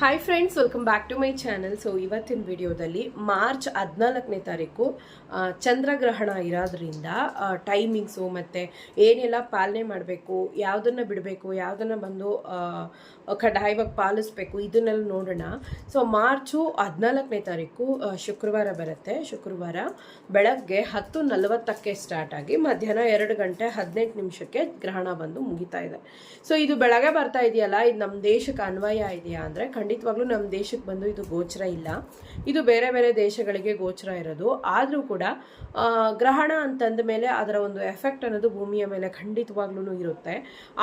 Hi friends welcome back to my channel so ಇವತ್ತಿನ ವಿಡಿಯೋದಲ್ಲಿ March ಹದಿನಾಲ್ಕನೇ ತಾರೀಕು ಚಂದ್ರಗ್ರಹಣ ಇರೋದ್ರಿಂದ ಟೈಮಿಂಗ್ಸು ಮತ್ತು ಏನೆಲ್ಲ ಪಾಲನೆ ಮಾಡಬೇಕು, ಯಾವುದನ್ನು ಬಿಡಬೇಕು, ಯಾವುದನ್ನು ಬಂದು ಕಡ್ಡಾಯವಾಗಿ ಪಾಲಿಸ್ಬೇಕು ಇದನ್ನೆಲ್ಲ ನೋಡೋಣ. ಸೊ ಮಾರ್ಚು ಹದಿನಾಲ್ಕನೇ ತಾರೀಕು ಶುಕ್ರವಾರ ಬರುತ್ತೆ. ಶುಕ್ರವಾರ ಬೆಳಗ್ಗೆ ಹತ್ತು ನಲವತ್ತಕ್ಕೆ ಸ್ಟಾರ್ಟ್ ಆಗಿ ಮಧ್ಯಾಹ್ನ ಎರಡು ಗಂಟೆ ಹದಿನೆಂಟು ನಿಮಿಷಕ್ಕೆ ಗ್ರಹಣ ಬಂದು ಮುಗಿತಾ ಇದೆ. ಸೊ ಇದು ಬೆಳಗ್ಗೆ ಬರ್ತಾ ಇದೆಯಲ್ಲ, ಇದು ನಮ್ಮ ದೇಶಕ್ಕೆ ಅನ್ವಯ ಇದೆಯಾ ಅಂದರೆ ಖಂಡಿತವಾಗ್ಲೂ ನಮ್ಮ ದೇಶಕ್ಕೆ ಬಂದು ಇದು ಗೋಚರ ಇಲ್ಲ. ಇದು ಬೇರೆ ಬೇರೆ ದೇಶಗಳಿಗೆ ಗೋಚರ ಇರೋದು. ಆದರೂ ಕೂಡ ಗ್ರಹಣ ಅಂತಂದ ಮೇಲೆ ಅದರ ಒಂದು ಎಫೆಕ್ಟ್ ಅನ್ನೋದು ಭೂಮಿಯ ಮೇಲೆ ಖಂಡಿತವಾಗ್ಲೂ ಇರುತ್ತೆ.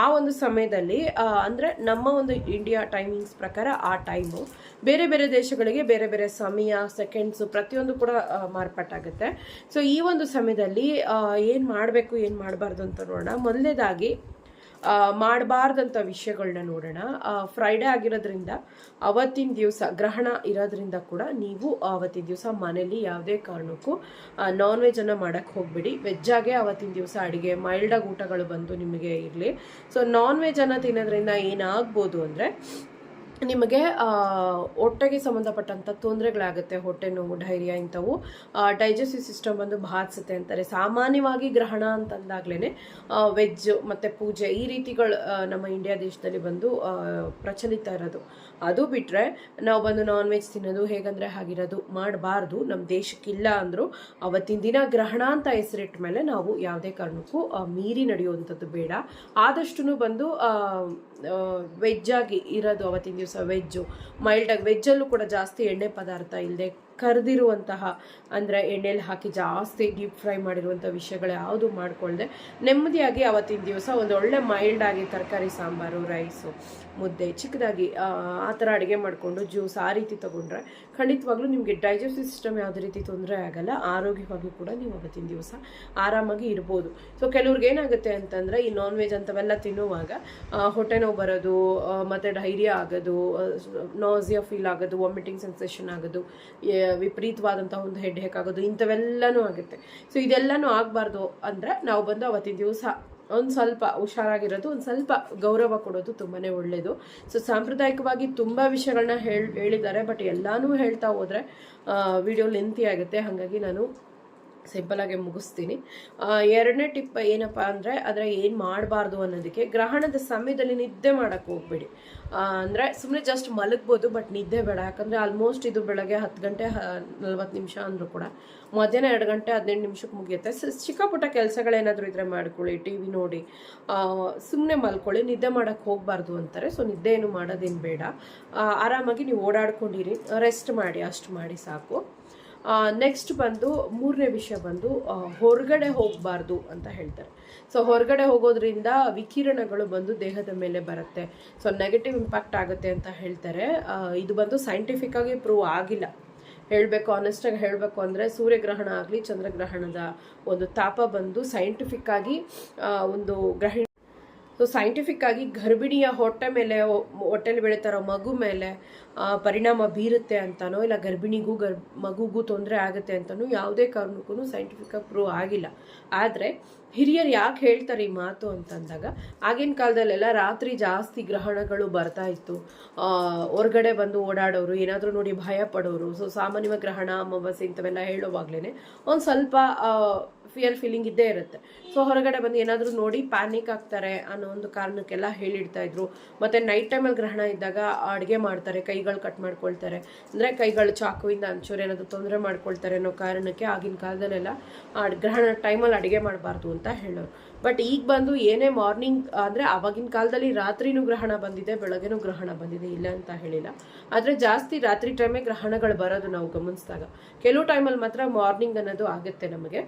ಆ ಒಂದು ಸಮಯದಲ್ಲಿ ಅಂದರೆ ನಮ್ಮ ಒಂದು ಇಂಡಿಯಾ ಟೈಮಿಂಗ್ಸ್ ಪ್ರಕಾರ ಆ ಟೈಮು ಬೇರೆ ಬೇರೆ ದೇಶಗಳಿಗೆ ಬೇರೆ ಬೇರೆ ಸಮಯ, ಸೆಕೆಂಡ್ಸು ಪ್ರತಿಯೊಂದು ಕೂಡ ಮಾರ್ಪಾಟಾಗುತ್ತೆ. ಸೊ, ಈ ಒಂದು ಸಮಯದಲ್ಲಿ ಏನು ಮಾಡಬೇಕು, ಏನು ಮಾಡಬಾರ್ದು ಅಂತ ನೋಡೋಣ. ಮೊದಲನೇದಾಗಿ ಮಾಡಬಾರ್ದಂಥ ವಿಷಯಗಳನ್ನ ನೋಡೋಣ. ಫ್ರೈಡೇ ಆಗಿರೋದ್ರಿಂದ ಅವತ್ತಿನ ದಿವಸ ಗ್ರಹಣ ಇರೋದ್ರಿಂದ ಕೂಡ ನೀವು ಅವತ್ತಿನ ದಿವಸ ಮನೇಲಿ ಯಾವುದೇ ಕಾರಣಕ್ಕೂ ನಾನ್ ವೆಜ್ಜನ್ನು ಮಾಡೋಕ್ಕೆ ಹೋಗಬೇಡಿ. ವೆಜ್ಜಾಗೆ ಅವತ್ತಿನ ದಿವಸ ಅಡುಗೆ ಮೈಲ್ಡಾಗಿ ಊಟಗಳು ಬಂದು ನಿಮಗೆ ಇರಲಿ. ಸೊ ನಾನ್ ವೆಜ್ಜನ್ನು ತಿನ್ನೋದ್ರಿಂದ ಏನಾಗ್ಬೋದು ಅಂದರೆ ನಿಮಗೆ ಹೊಟ್ಟೆಗೆ ಸಂಬಂಧಪಟ್ಟಂಥ ತೊಂದರೆಗಳಾಗುತ್ತೆ, ಹೊಟ್ಟೆ ನೋವು, ಡೈರಿಯಾ ಇಂಥವು. ಡೈಜೆಸ್ಟಿವ್ ಸಿಸ್ಟಮ್ ಬಂದು ಬಾಧಿಸುತ್ತೆ ಅಂತಾರೆ. ಸಾಮಾನ್ಯವಾಗಿ ಗ್ರಹಣ ಅಂತಂದಾಗ್ಲೇ ವೆಜ್ ಮತ್ತು ಪೂಜೆ ಈ ರೀತಿಗಳು ನಮ್ಮ ಇಂಡಿಯಾ ದೇಶದಲ್ಲಿ ಬಂದು ಪ್ರಚಲಿತ ಇರೋದು. ಅದು ಬಿಟ್ಟರೆ ನಾವು ಬಂದು ನಾನ್ ವೆಜ್ ತಿನ್ನೋದು ಹೇಗಂದರೆ ಹಾಗಿರೋದು ಮಾಡಬಾರ್ದು. ನಮ್ಮ ದೇಶಕ್ಕಿಲ್ಲ ಅಂದರೂ ಅವತ್ತಿನ ದಿನ ಗ್ರಹಣ ಅಂತ ಹೆಸರಿಟ್ಟ ಮೇಲೆ ನಾವು ಯಾವುದೇ ಕಾರಣಕ್ಕೂ ಮೀರಿ ನಡೆಯುವಂಥದ್ದು ಬೇಡ. ಆದಷ್ಟು ಬಂದು ವೆಜ್ಜಾಗಿ ಇರೋದು ಅವತ್ತಿನ ದಿವಸ ವೆಜ್ಜು. ಮೈಲ್ಡಾಗಿ ವೆಜ್ಜಲ್ಲೂ ಕೂಡ ಜಾಸ್ತಿ ಎಣ್ಣೆ ಪದಾರ್ಥ ಇಲ್ಲದೆ ಕರೆದಿರುವಂತಹ, ಅಂದರೆ ಎಣ್ಣೆಲಿ ಹಾಕಿ ಜಾಸ್ತಿ ಡೀಪ್ ಫ್ರೈ ಮಾಡಿರುವಂಥ ವಿಷಯಗಳು ಯಾವುದು ಮಾಡಿಕೊಳ್ಳದೆ ನೆಮ್ಮದಿಯಾಗಿ ಅವತ್ತಿನ ದಿವಸ ಒಂದು ಒಳ್ಳೆ ಮೈಲ್ಡ್ ಆಗಿ ತರಕಾರಿ, ಸಾಂಬಾರು ರೈಸು ಮುದ್ದೆ, ಚಿಕ್ಕದಾಗಿ, ಆ ಥರ ಅಡುಗೆ ಮಾಡಿಕೊಂಡು ಜ್ಯೂಸ್ ಆ ರೀತಿ ತೊಗೊಂಡ್ರೆ ಖಂಡಿತವಾಗ್ಲೂ ನಿಮಗೆ ಡೈಜೆಸ್ಟಿವ್ ಸಿಸ್ಟಮ್ ಯಾವುದೇ ರೀತಿ ತೊಂದರೆ ಆಗಲ್ಲ, ಆರೋಗ್ಯವಾಗಿ ಕೂಡ ನೀವು ಅವತ್ತಿನ ದಿವಸ ಆರಾಮಾಗಿ ಇರ್ಬೋದು. ಸೊ ಕೆಲವ್ರಿಗೆ ಏನಾಗುತ್ತೆ ಅಂತಂದರೆ ಈ ನಾನ್ ವೆಜ್ ಅಂಥವೆಲ್ಲ ತಿನ್ನುವಾಗ ಹೊಟ್ಟೆ ನೋವು ಬರೋದು ಮತ್ತು ಡೈರಿಯಾ ಆಗೋದು ನಾಸಿಯಾ ಫೀಲ್ ಆಗೋದು ವಾಮಿಟಿಂಗ್ ಸೆನ್ಸೇಷನ್ ಆಗೋದು ವಿಪರೀತವಾದಂಥ ಒಂದು ಹೆಡ್ ಹೇಕ್ ಆಗೋದು, ಇಂಥವೆಲ್ಲನೂ ಆಗುತ್ತೆ. ಸೊ ಇದೆಲ್ಲನೂ ಆಗಬಾರ್ದು ಅಂದರೆ ನಾವು ಬಂದು ಅವತ್ತಿನ ದಿವಸ ಒಂದು ಸ್ವಲ್ಪ ಹುಷಾರಾಗಿರೋದು, ಒಂದು ಸ್ವಲ್ಪ ಗೌರವ ಕೊಡೋದು ತುಂಬಾ ಒಳ್ಳೆಯದು ಸೊ ಸಾಂಪ್ರದಾಯಿಕವಾಗಿ ತುಂಬ ವಿಷಯಗಳನ್ನ ಹೇಳಿ, ಹೇಳಿದ್ದಾರೆ, ಬಟ್ ಎಲ್ಲನೂ ಹೇಳ್ತಾ ಹೋದರೆ ವಿಡಿಯೋ ಲೆಂತಿ ಆಗುತ್ತೆ. ಹಾಗಾಗಿ ನಾನು ಸಿಂಪಲಾಗಿ ಮುಗಿಸ್ತೀನಿ. ಎರಡನೇ ಟಿಪ್ ಏನಪ್ಪ ಅಂದರೆ ಅದರ ಏನು ಮಾಡಬಾರ್ದು ಅನ್ನೋದಕ್ಕೆ ಗ್ರಹಣದ ಸಮಯದಲ್ಲಿ ನಿದ್ದೆ ಮಾಡೋಕ್ಕೆ ಹೋಗ್ಬೇಡಿ. ಅಂದರೆ ಸುಮ್ಮನೆ ಜಸ್ಟ್ ಮಲಗ್ಬೋದು ಬಟ್ ನಿದ್ದೆ ಬೇಡ. ಯಾಕಂದರೆ ಆಲ್ಮೋಸ್ಟ್ ಇದು ಬೆಳಗ್ಗೆ ಹತ್ತು ಗಂಟೆ ನಲ್ವತ್ತು ನಿಮಿಷ ಅಂದರೂ ಕೂಡ ಮಧ್ಯಾಹ್ನ ಎರಡು ಗಂಟೆ ಹದಿನೆಂಟು ನಿಮಿಷಕ್ಕೆ ಮುಗಿಯುತ್ತೆ. ಚಿಕ್ಕ ಪುಟ್ಟ ಕೆಲಸಗಳೇನಾದರೂ ಇದ್ದರೆ ಮಾಡ್ಕೊಳ್ಳಿ ಟಿ ವಿ ನೋಡಿ ಸುಮ್ಮನೆ ಮಲ್ಕೊಳ್ಳಿ, ನಿದ್ದೆ ಮಾಡೋಕ್ಕೆ ಹೋಗಬಾರ್ದು ಅಂತಾರೆ. ಸೊ ನಿದ್ದೆ ಏನು ಮಾಡೋದೇನು ಬೇಡ. ಆರಾಮಾಗಿ ನೀವು ಓಡಾಡ್ಕೊಂಡಿರಿ. ರೆಸ್ಟ್ ಮಾಡಿ, ಅಷ್ಟು ಮಾಡಿ ಸಾಕು. ನೆಕ್ಸ್ಟ್ ಬಂದು ಮೂರನೇ ವಿಷಯ ಬಂದು ಹೊರಗಡೆ ಹೋಗಬಾರ್ದು ಅಂತ ಹೇಳ್ತಾರೆ. ಸೊ ಹೊರಗಡೆ ಹೋಗೋದ್ರಿಂದ ವಿಕಿರಣಗಳು ಬಂದು ದೇಹದ ಮೇಲೆ ಬರುತ್ತೆ. ಸೊ ನೆಗೆಟಿವ್ ಇಂಪ್ಯಾಕ್ಟ್ ಆಗುತ್ತೆ ಅಂತ ಹೇಳ್ತಾರೆ. ಇದು ಬಂದು ಸೈಂಟಿಫಿಕ್ಕಾಗಿ ಪ್ರೂವ್ ಆಗಿಲ್ಲ. ಹೇಳಬೇಕು ಆನೆಸ್ಟಾಗಿ ಹೇಳಬೇಕು ಅಂದರೆ ಸೂರ್ಯಗ್ರಹಣ ಆಗಲಿ, ಚಂದ್ರಗ್ರಹಣದ ಒಂದು ತಾಪ ಬಂದು ಸೈಂಟಿಫಿಕ್ಕಾಗಿ ಒಂದು ಗ್ರಹಣ ಸೊ ಸೈಂಟಿಫಿಕ್ ಆಗಿ ಗರ್ಭಿಣಿಯ ಹೊಟ್ಟೆ ಮೇಲೆ, ಹೊಟ್ಟೆಲಿ ಹೊಟ್ಟೆಲಿ ಬೆಳೀತಾರೋ ಮಗು ಮೇಲೆ ಪರಿಣಾಮ ಬೀರುತ್ತೆ ಅಂತನೋ, ಇಲ್ಲ ಗರ್ಭಿಣಿಗೂ ಗರ್, ಮಗುಗೂ ತೊಂದರೆ ಆಗುತ್ತೆ ಅಂತನೋ ಯಾವುದೇ ಕಾರಣಕ್ಕೂ ಸೈಂಟಿಫಿಕ್ ಪ್ರೂವ್ ಆಗಿಲ್ಲ. ಆದರೆ, ಹಿರಿಯರು ಯಾಕೆ ಹೇಳ್ತಾರೆ ಈ ಮಾತು ಅಂತಂದಾಗ, ಆಗಿನ ಕಾಲದಲ್ಲೆಲ್ಲ ರಾತ್ರಿ ಜಾಸ್ತಿ ಗ್ರಹಣಗಳು ಬರ್ತಾ ಇತ್ತು. ಹೊರಗಡೆ ಬಂದು ಓಡಾಡೋರು, ಏನಾದರೂ ನೋಡಿ ಭಯ ಪಡೋರು. ಸೊ ಸಾಮಾನ್ಯವಾಗಿ ಗ್ರಹಣ, ಅಮಾವಾಸ್ಯೆ ಇಂಥವೆಲ್ಲ ಹೇಳೋವಾಗ್ಲೇ ಒಂದು ಸ್ವಲ್ಪ ಫಿಯರ್ ಫೀಲಿಂಗ್ ಇದ್ದೇ ಇರುತ್ತೆ. ಸೊ ಹೊರಗಡೆ ಬಂದು ಏನಾದರೂ ನೋಡಿ ಪ್ಯಾನಿಕ್ ಆಗ್ತಾರೆ ಅನ್ನೋ ಒಂದು ಕಾರಣಕ್ಕೆಲ್ಲ ಹೇಳಿಡ್ತಾ ಇದ್ರು. ಮತ್ತೆ ನೈಟ್ ಟೈಮಲ್ಲಿ ಗ್ರಹಣ ಇದ್ದಾಗ ಅಡುಗೆ ಮಾಡ್ತಾರೆ, ಕೈಗಳು ಕಟ್ ಮಾಡ್ಕೊಳ್ತಾರೆ. ಅಂದರೆ ಕೈಗಳು ಚಾಕುವಿಂದ ಅಂಚೂರು ಏನಾದರೂ ತೊಂದರೆ ಮಾಡ್ಕೊಳ್ತಾರೆ ಅನ್ನೋ ಕಾರಣಕ್ಕೆ ಆಗಿನ ಕಾಲದಲ್ಲೆಲ್ಲ ಗ್ರಹಣ ಟೈಮಲ್ಲಿ ಅಡುಗೆ ಮಾಡಬಾರ್ದು ಅಂತ ಹೇಳೋರು. ಬಟ್ ಈಗ ಬಂದು ಏನೇ ಮಾರ್ನಿಂಗ್ ಅಂದರೆ ಆವಾಗಿನ ಕಾಲದಲ್ಲಿ ರಾತ್ರಿನೂ ಗ್ರಹಣ ಬಂದಿದೆ, ಬೆಳಗ್ಗೆನೂ ಗ್ರಹಣ ಬಂದಿದೆ, ಇಲ್ಲ ಅಂತ ಹೇಳಿಲ್ಲ. ಆದರೆ ಜಾಸ್ತಿ ರಾತ್ರಿ ಟೈಮೇ ಗ್ರಹಣಗಳು ಬರೋದು ನಾವು ಗಮನಿಸಿದಾಗ. ಕೆಲವು ಟೈಮಲ್ಲಿ ಮಾತ್ರ ಮಾರ್ನಿಂಗ್ ಅನ್ನೋದು ಆಗುತ್ತೆ ನಮಗೆ.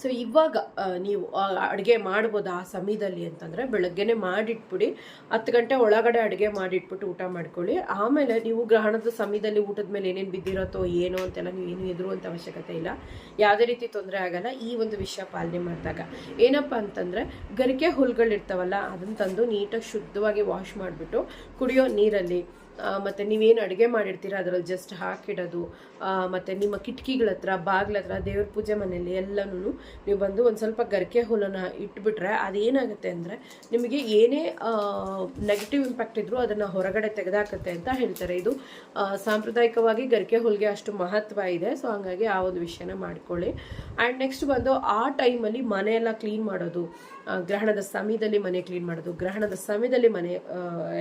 ಸೊ ಇವಾಗ ನೀವು ಅಡುಗೆ ಮಾಡ್ಬೋದು ಆ ಸಮಯದಲ್ಲಿ ಅಂತಂದರೆ ಬೆಳಗ್ಗೆನೆ ಮಾಡಿಟ್ಬಿಡಿ, ಹತ್ತು ಗಂಟೆ ಒಳಗಡೆ ಅಡುಗೆ ಮಾಡಿಟ್ಬಿಟ್ಟು ಊಟ ಮಾಡ್ಕೊಳ್ಳಿ. ಆಮೇಲೆ ನೀವು ಗ್ರಹಣದ ಸಮಯದಲ್ಲಿ ಊಟದ ಮೇಲೆ ಏನೇನು ಬಿದ್ದಿರತ್ತೋ ಏನೋ ಅಂತೆಲ್ಲ ನೀವು ಏನು ಎದುರುವಂಥ ಅವಶ್ಯಕತೆ ಇಲ್ಲ. ಯಾವುದೇ ರೀತಿ ತೊಂದರೆ ಆಗಲ್ಲ. ಈ ಒಂದು ವಿಷಯ ಪಾಲನೆ ಮಾಡಿದಾಗ. ಏನಪ್ಪ ಅಂತಂದರೆ, ಗರಿಕೆ ಹುಲ್ಗಳಿರ್ತಾವಲ್ಲ, ಅದನ್ನು ತಂದು ನೀಟಾಗಿ ಶುದ್ಧವಾಗಿ ವಾಶ್ ಮಾಡಿಬಿಟ್ಟು ಕುಡಿಯೋ ನೀರಲ್ಲಿ ಮತ್ತೆ ನೀವೇನು ಅಡುಗೆ ಮಾಡಿರ್ತೀರ? ಅದರಲ್ಲಿ ಜಸ್ಟ್ ಹಾಕಿಡೋದು ಮತ್ತು ನಿಮ್ಮ ಕಿಟಕಿಗಳ ಹತ್ರ, ಬಾಗ್ಲ ಹತ್ರ, ದೇವ್ರ ಪೂಜೆ ಮನೆಯಲ್ಲಿ ಎಲ್ಲನೂ ನೀವು ಬಂದು ಒಂದು ಸ್ವಲ್ಪ ಗರಿಕೆ ಹುಲ್ಲನ್ನು ಇಟ್ಬಿಟ್ರೆ ಅದೇನಾಗುತ್ತೆ ಅಂದರೆ ನಿಮಗೆ ಏನೇ ನೆಗೆಟಿವ್ ಇಂಪ್ಯಾಕ್ಟ್ ಇದ್ದರೂ ಅದನ್ನು ಹೊರಗಡೆ ತೆಗೆದಾಕತ್ತೆ ಅಂತ ಹೇಳ್ತಾರೆ. ಇದು ಸಾಂಪ್ರದಾಯಿಕವಾಗಿ ಗರಿಕೆ ಹುಲ್ಗೆ ಅಷ್ಟು ಮಹತ್ವ ಇದೆ. ಸೊ ಹಂಗಾಗಿ ಆ ಒಂದು ವಿಷಯನ ಮಾಡ್ಕೊಳ್ಳಿ. ಆ್ಯಂಡ್ ನೆಕ್ಸ್ಟ್ ಬಂದು ಆ ಟೈಮಲ್ಲಿ ಮನೆಯೆಲ್ಲ ಕ್ಲೀನ್ ಮಾಡೋದು. ಗ್ರಹಣದ ಸಮಯದಲ್ಲಿ ಮನೆ ಕ್ಲೀನ್ ಮಾಡೋದು, ಗ್ರಹಣದ ಸಮಯದಲ್ಲಿ ಮನೆ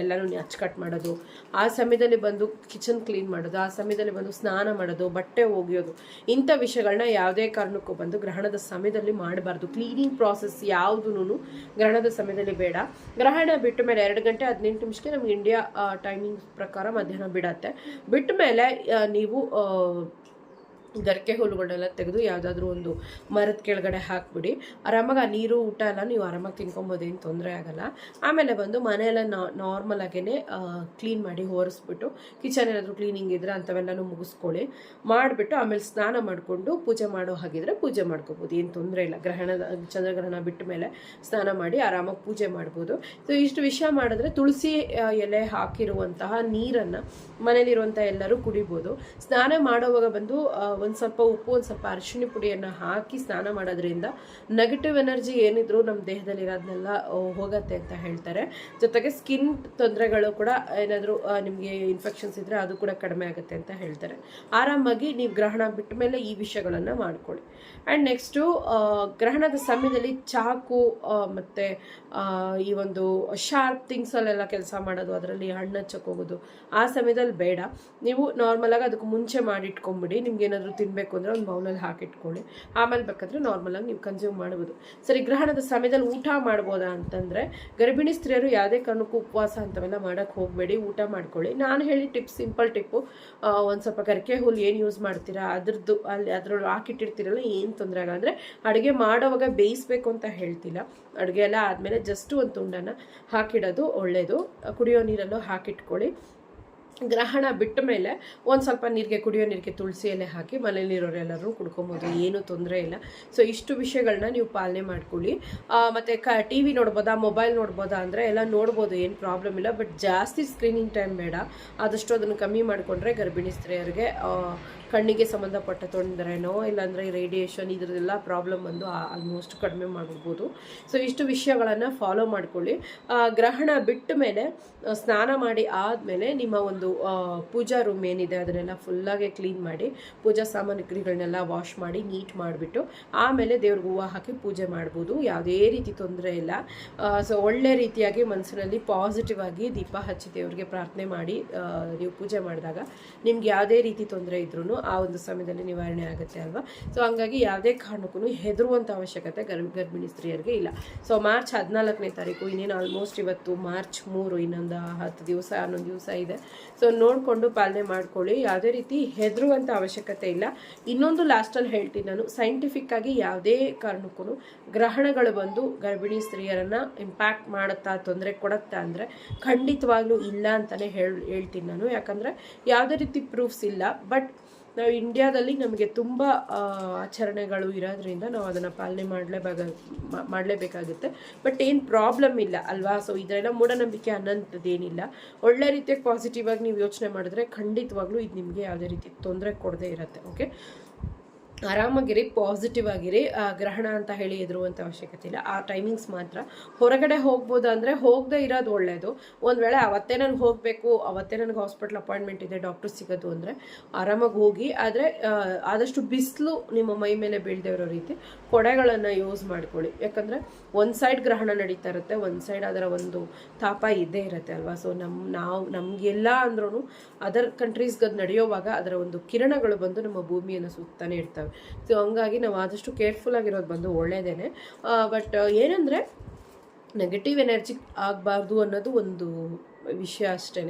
ಎಲ್ಲನೂ ಅಚ್ಚುಕಟ್ ಮಾಡೋದು, ಆ ಸಮಯದಲ್ಲಿ ಬಂದು ಕಿಚನ್ ಕ್ಲೀನ್ ಮಾಡೋದು, ಆ ಸಮಯದಲ್ಲಿ ಬಂದು ಸ್ನಾನ ಮಾಡೋದು, ಬಟ್ಟೆ ಒಗೆಯೋದು, ಇಂಥ ವಿಷಯಗಳನ್ನ ಯಾವುದೇ ಕಾರಣಕ್ಕೂ ಬಂದು ಗ್ರಹಣದ ಸಮಯದಲ್ಲಿ ಮಾಡಬಾರ್ದು. ಕ್ಲೀನಿಂಗ್ ಪ್ರಾಸೆಸ್ ಯಾವುದೂ ಗ್ರಹಣದ ಸಮಯದಲ್ಲಿ ಬೇಡ. ಗ್ರಹಣ ಬಿಟ್ಟ ಮೇಲೆ ಎರಡು ಗಂಟೆ, ಹದಿನೆಂಟು ನಿಮಿಷಕ್ಕೆ ನಮ್ಗೆ ಇಂಡಿಯಾ ಟೈಮಿಂಗ್ ಪ್ರಕಾರ ಮಧ್ಯಾಹ್ನ ಬಿಡತ್ತೆ. ಬಿಟ್ಟ ಮೇಲೆ ನೀವು ಗರಿಕೆ ಹುಲ್ಲುಗಳನ್ನೆಲ್ಲ ತೆಗೆದು ಯಾವುದಾದ್ರೂ ಒಂದು ಮರದ ಕೆಳಗಡೆ ಹಾಕ್ಬಿಡಿ. ಆರಾಮಾಗಿ ಆ ನೀರು ಊಟ ಎಲ್ಲ ನೀವು ಆರಾಮಾಗಿ ತಿನ್ಕೊಬೋದು ಏನು ತೊಂದರೆ ಆಗಲ್ಲ. ಆಮೇಲೆ ಬಂದು ಮನೆಯೆಲ್ಲ ನಾರ್ಮಲ್ ಆಗೇ ಕ್ಲೀನ್ ಮಾಡಿ ಹೋರಿಸ್ಬಿಟ್ಟು ಕಿಚನ್ ಏನಾದರೂ ಕ್ಲೀನಿಂಗ್ ಇದ್ರೆ ಅಂಥವೆಲ್ಲನೂ ಮುಗಿಸ್ಕೊಳ್ಳಿ. ಮಾಡಿಬಿಟ್ಟು ಆಮೇಲೆ ಸ್ನಾನ ಮಾಡಿಕೊಂಡು ಪೂಜೆ ಮಾಡೋ ಹಾಗಿದ್ರೆ ಪೂಜೆ ಮಾಡ್ಕೋಬೋದು. ಏನು ತೊಂದರೆ ಇಲ್ಲ. ಗ್ರಹಣದ ಚಂದ್ರಗ್ರಹಣ ಬಿಟ್ಟ ಮೇಲೆ ಸ್ನಾನ ಮಾಡಿ ಆರಾಮಾಗಿ ಪೂಜೆ ಮಾಡ್ಬೋದು. ಸೊ ಇಷ್ಟು ವಿಷಯ ಮಾಡಿದ್ರೆ ತುಳಸಿ ಎಲೆ ಹಾಕಿರುವಂತಹ ನೀರನ್ನು ಮನೇಲಿರುವಂಥ ಎಲ್ಲರೂ ಕುಡಿಬೋದು. ಸ್ನಾನ ಮಾಡುವಾಗ ಬಂದು ಒಂದು ಸ್ವಲ್ಪ ಉಪ್ಪು, ಒಂದು ಸ್ವಲ್ಪ ಅರಿಶಿಣ ಪುಡಿಯನ್ನು ಹಾಕಿ ಸ್ನಾನ ಮಾಡೋದ್ರಿಂದ ನೆಗೆಟಿವ್ ಎನರ್ಜಿ ಏನಿದ್ರು ನಮ್ಮ ದೇಹದಲ್ಲಿ ಇರೋದನ್ನೆಲ್ಲ ಹೋಗತ್ತೆ ಅಂತ ಹೇಳ್ತಾರೆ. ಜೊತೆಗೆ ಸ್ಕಿನ್ ತೊಂದರೆಗಳು ಕೂಡ ಏನಾದರೂ ನಿಮಗೆ ಇನ್ಫೆಕ್ಷನ್ಸ್ ಇದ್ದರೆ ಅದು ಕೂಡ ಕಡಿಮೆ ಆಗುತ್ತೆ ಅಂತ ಹೇಳ್ತಾರೆ. ಆರಾಮಾಗಿ ನೀವು ಗ್ರಹಣ ಬಿಟ್ಟ ಮೇಲೆ ಈ ವಿಷಯಗಳನ್ನು ಮಾಡ್ಕೊಳ್ಳಿ. ಆ್ಯಂಡ್ ನೆಕ್ಸ್ಟು ಗ್ರಹಣದ ಸಮಯದಲ್ಲಿ ಚಾಕು ಮತ್ತು ಈ ಒಂದು ಶಾರ್ಪ್ ಥಿಂಗ್ಸಲ್ಲೆಲ್ಲ ಕೆಲಸ ಮಾಡೋದು, ಅದರಲ್ಲಿ ಹಣ್ಣು ಹಚ್ಚಕ್ಕೆ ಹೋಗೋದು, ಆ ಸಮಯದಲ್ಲಿ ಬೇಡ. ನೀವು ನಾರ್ಮಲಾಗಿ ಅದಕ್ಕೆ ಮುಂಚೆ ಮಾಡಿಟ್ಕೊಂಬಿಡಿ. ನಿಮ್ಗೆ ಏನಾದರೂ ತಿನ್ನಬೇಕು ಅಂದರೆ ಒಂದು ಬೌಲಲ್ಲಿ ಹಾಕಿಟ್ಕೊಳ್ಳಿ. ಆಮೇಲೆ ಬೇಕಾದರೆ ನಾರ್ಮಲಾಗಿ ನೀವು ಕನ್ಸ್ಯೂಮ್ ಮಾಡ್ಬೋದು. ಸರಿ, ಗ್ರಹಣದ ಸಮಯದಲ್ಲಿ ಊಟ ಮಾಡ್ಬೋದಾ ಅಂತಂದರೆ ಗರ್ಭಿಣಿ ಸ್ತ್ರೀಯರು ಯಾವುದೇ ಕಾರಣಕ್ಕೂ ಉಪವಾಸ ಅಂತವೆಲ್ಲ ಮಾಡೋಕ್ಕೆ ಹೋಗಬೇಡಿ, ಊಟ ಮಾಡ್ಕೊಳ್ಳಿ. ನಾನು ಹೇಳಿ ಟಿಪ್, ಸಿಂಪಲ್ ಟಿಪ್ಪು ಒಂದು ಸ್ವಲ್ಪ ಗರಿಕೆ ಹುಲ್ಲು ಏನು ಯೂಸ್ ಮಾಡ್ತೀರಾ, ಅದ್ರದ್ದು ಅಲ್ಲಿ ಅದರೊಳಗೆ ಹಾಕಿಟ್ಟಿರ್ತೀರಲ್ಲ, ಏನು ತೊಂದರೆ ಆಗಲ್ಲ. ಅಂದರೆ ಅಡುಗೆ ಮಾಡೋವಾಗ ಬೇಯಿಸ್ಬೇಕು ಅಂತ ಹೇಳ್ತಿಲ್ಲ. ಅಡುಗೆ ಎಲ್ಲ ಆದಮೇಲೆ ಜಸ್ಟ್ ಒಂದು ತುಂಡನ್ನು ಹಾಕಿಡೋದು ಒಳ್ಳೆಯದು ಕುಡಿಯೋ ನೀರಲ್ಲೂ ಹಾಕಿಟ್ಕೊಳ್ಳಿ. ಗ್ರಹಣ ಬಿಟ್ಟ ಮೇಲೆ ಒಂದು ಸ್ವಲ್ಪ ನೀರಿಗೆ ಕುಡಿಯೋ ನೀರಿಗೆ ತುಳಸಿ ಎಲೆ ಹಾಕಿ ಮನೇಲಿರೋರೆಲ್ಲರೂ ಕುಡ್ಕೊಬೋದು, ಏನೂ ತೊಂದರೆ ಇಲ್ಲ. ಸೊ ಇಷ್ಟು ವಿಷಯಗಳನ್ನ ನೀವು ಪಾಲನೆ ಮಾಡ್ಕೊಳ್ಳಿ. ಮತ್ತು ಕ, ಟಿ ವಿ ನೋಡ್ಬೋದಾ, ಮೊಬೈಲ್ ನೋಡ್ಬೋದಾ ಅಂದರೆ ಎಲ್ಲ ನೋಡ್ಬೋದು, ಏನು ಪ್ರಾಬ್ಲಮ್ ಇಲ್ಲ. ಬಟ್ ಜಾಸ್ತಿ ಸ್ಕ್ರೀನಿಂಗ್ ಟೈಮ್ ಬೇಡ. ಆದಷ್ಟು ಅದನ್ನು ಕಮ್ಮಿ ಮಾಡಿಕೊಂಡ್ರೆ ಗರ್ಭಿಣಿ ಸ್ತ್ರೀಯರಿಗೆ ಕಣ್ಣಿಗೆ ಸಂಬಂಧಪಟ್ಟ ತೊಂದರೆನೋ, ಇಲ್ಲಾಂದರೆ ರೇಡಿಯೇಷನ್ ಇದರದೆಲ್ಲ ಪ್ರಾಬ್ಲಮ್ ಬಂದು ಆಲ್ಮೋಸ್ಟ್ ಕಡಿಮೆ ಮಾಡ್ಬೋದು. ಸೊ ಇಷ್ಟು ವಿಷಯಗಳನ್ನು ಫಾಲೋ ಮಾಡ್ಕೊಳ್ಳಿ. ಗ್ರಹಣ ಬಿಟ್ಟ ಮೇಲೆ ಸ್ನಾನ ಮಾಡಿ ಆದಮೇಲೆ ನಿಮ್ಮ ಒಂದು ಪೂಜಾ ರೂಮ್ ಏನಿದೆ, ಅದನ್ನೆಲ್ಲ ಫುಲ್ಲಾಗೆ ಕ್ಲೀನ್ ಮಾಡಿ, ಪೂಜಾ ಸಾಮಗ್ರಿಗಳನ್ನೆಲ್ಲ ವಾಶ್ ಮಾಡಿ ನೀಟ್ ಮಾಡಿಬಿಟ್ಟು, ಆಮೇಲೆ ದೇವ್ರಿಗೆ ಹೂವು ಹಾಕಿ ಪೂಜೆ ಮಾಡ್ಬೋದು. ಯಾವುದೇ ರೀತಿ ತೊಂದರೆ ಇಲ್ಲ. ಸೊ ಒಳ್ಳೆ ರೀತಿಯಾಗಿ ಮನಸ್ಸಿನಲ್ಲಿ ಪಾಸಿಟಿವ್ ಆಗಿ ದೀಪ ಹಚ್ಚಿ ದೇವ್ರಿಗೆ ಪ್ರಾರ್ಥನೆ ಮಾಡಿ ನೀವು ಪೂಜೆ ಮಾಡಿದಾಗ ನಿಮ್ಗೆ ಯಾವುದೇ ರೀತಿ ತೊಂದರೆ ಇದ್ರೂ ಆ ಒಂದು ಸಮಯದಲ್ಲಿ ನಿವಾರಣೆ ಆಗುತ್ತೆ ಅಲ್ವಾ? ಸೊ ಹಂಗಾಗಿ ಯಾವುದೇ ಕಾರಣಕ್ಕೂ ಹೆದರುವಂಥ ಅವಶ್ಯಕತೆ ಗರ್ಭ, ಗರ್ಭಿಣಿ ಸ್ತ್ರೀಯರಿಗೆ ಇಲ್ಲ. ಸೊ ಮಾರ್ಚ್ ಹದಿನಾಲ್ಕನೇ ತಾರೀಕು, ಇನ್ನೇನು ಆಲ್ಮೋಸ್ಟ್ ಇವತ್ತು ಮಾರ್ಚ್ ಮೂರು, ಇನ್ನೊಂದು ಹತ್ತು ದಿವಸ, ಹನ್ನೊಂದು ದಿವಸ ಇದೆ. ಸೊ ನೋಡಿಕೊಂಡು ಪಾಲನೆ ಮಾಡ್ಕೊಳ್ಳಿ. ಯಾವುದೇ ರೀತಿ ಹೆದರುವಂಥ ಅವಶ್ಯಕತೆ ಇಲ್ಲ. ಇನ್ನೊಂದು ಲಾಸ್ಟಲ್ಲಿ ಹೇಳ್ತೀನಿ ನಾನು. ಸೈಂಟಿಫಿಕ್ ಆಗಿ ಯಾವುದೇ ಕಾರಣಕ್ಕೂ ಗ್ರಹಣಗಳು ಬಂದು ಗರ್ಭಿಣಿ ಸ್ತ್ರೀಯರನ್ನು ಇಂಪ್ಯಾಕ್ಟ್ ಮಾಡುತ್ತಾ, ತೊಂದರೆ ಕೊಡುತ್ತಾ ಅಂದರೆ ಖಂಡಿತವಾಗ್ಲೂ ಇಲ್ಲ ಅಂತಲೇ ಹೇಳ್, ಹೇಳ್ತೀನಿ ನಾನು. ಯಾಕಂದರೆ ಯಾವುದೇ ರೀತಿ ಪ್ರೂಫ್ಸ್ ಇಲ್ಲ. ಬಟ್ ನಾವು ಇಂಡಿಯಾದಲ್ಲಿ ನಮಗೆ ತುಂಬ ಆಚರಣೆಗಳು ಇರೋದ್ರಿಂದ ನಾವು ಅದನ್ನು ಪಾಲನೆ ಮಾಡಲೇಬಾಗ ಮಾಡಲೇಬೇಕಾಗುತ್ತೆ. ಬಟ್ ಏನು ಪ್ರಾಬ್ಲಮ್ ಇಲ್ಲ ಅಲ್ವಾ? ಸೊ ಇದರೆಲ್ಲ ಮೂಢನಂಬಿಕೆ ಅನ್ನೋಂಥದ್ದೇನಿಲ್ಲ. ಒಳ್ಳೆ ರೀತಿಯಾಗಿ ಪಾಸಿಟಿವ್ ಆಗಿ ನೀವು ಯೋಚನೆ ಮಾಡಿದ್ರೆ ಖಂಡಿತವಾಗ್ಲೂ ಇದು ನಿಮಗೆ ಯಾವುದೇ ರೀತಿ ತೊಂದರೆ ಕೊಡದೇ ಇರುತ್ತೆ ಓಕೆ ಆರಾಮಾಗಿರಿ ಪಾಸಿಟಿವ್ ಆಗಿರಿ ಗ್ರಹಣ ಅಂತ ಹೇಳಿ ಎದುರುವಂಥ ಅವಶ್ಯಕತೆ ಇಲ್ಲ. ಆ ಟೈಮಿಂಗ್ಸ್ ಮಾತ್ರ. ಹೊರಗಡೆ ಹೋಗ್ಬೋದು ಅಂದರೆ ಹೋಗದೆ ಇರೋದು ಒಳ್ಳೆಯದು ಒಂದು ವೇಳೆ ಅವತ್ತೇ ನನಗೆ ಹೋಗಬೇಕು, ಅವತ್ತೇ ನನಗೆ ಹಾಸ್ಪಿಟ್ಲ್ ಅಪಾಯಿಂಟ್ಮೆಂಟ್ ಇದೆ ಡಾಕ್ಟರ್ ಸಿಗೋದು ಅಂದರೆ ಆರಾಮಾಗಿ ಹೋಗಿ. ಆದರೆ ಆದಷ್ಟು ಬಿಸಿಲು ನಿಮ್ಮ ಮೈ ಮೇಲೆ ಬೀಳದೆ ಇರೋ ರೀತಿ ಕೊಡೆಗಳನ್ನು ಯೂಸ್ ಮಾಡ್ಕೊಳ್ಳಿ. ಯಾಕಂದರೆ ಒಂದು ಸೈಡ್ ಗ್ರಹಣ ನಡೀತಾ ಇರುತ್ತೆ, ಒಂದು ಸೈಡ್ ಅದರ ಒಂದು ತಾಪ ಇದ್ದೇ ಇರುತ್ತೆ ಅಲ್ವಾ? ಸೊ ನಮ್ಮ ನಾವು, ನಮಗೆಲ್ಲ ಅಂದ್ರೂ ಅದರ್ ಕಂಟ್ರೀಸ್ಗೆ ಅದು ನಡೆಯೋವಾಗ ಅದರ ಒಂದು ಕಿರಣಗಳು ಬಂದು ನಮ್ಮ ಭೂಮಿಯನ್ನು ಸುತ್ತಾನೆ ಇರ್ತವೆ ಸೊ ಹಂಗಾಗಿ ನಾವು ಆದಷ್ಟು ಕೇರ್ಫುಲ್ ಆಗಿರೋದು ಬಂದು ಒಳ್ಳೆಯದೇನೆ ಬಟ್ ಏನಂದರೆ ನೆಗೆಟಿವ್ ಎನರ್ಜಿ ಆಗಬಾರ್ದು ಅನ್ನೋದು ಒಂದು ವಿಷಯ ಅಷ್ಟೇ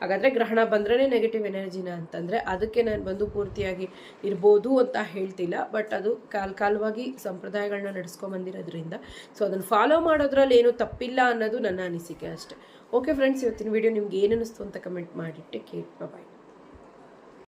ಹಾಗಾದರೆ ಗ್ರಹಣ ಬಂದ್ರೇ ನೆಗೆಟಿವ್ ಎನರ್ಜಿನ ಅಂತಂದರೆ ಅದಕ್ಕೆ ನಾನು ಬಂದು ಪೂರ್ತಿಯಾಗಿ ಇರ್ಬೋದು ಅಂತ ಹೇಳ್ತಿಲ್ಲ. ಬಟ್ ಅದು ಕಾಲ್, ಕಾಲವಾಗಿ ಸಂಪ್ರದಾಯಗಳನ್ನ ನಡೆಸ್ಕೊಂಬಂದಿರೋದ್ರಿಂದ ಸೊ ಅದನ್ನು ಫಾಲೋ ಮಾಡೋದ್ರಲ್ಲಿ ಏನೂ ತಪ್ಪಿಲ್ಲ ಅನ್ನೋದು ನನ್ನ ಅನಿಸಿಕೆ ಅಷ್ಟೇ. ಓಕೆ ಫ್ರೆಂಡ್ಸ್ ಇವತ್ತಿನ ವಿಡಿಯೋ ನಿಮ್ಗೆ ಏನು ಅನ್ನಿಸ್ತು ಅಂತ ಕಮೆಂಟ್ ಮಾಡಿಟ್ಟೆ ಕೇಟ್ ಬಾಯ್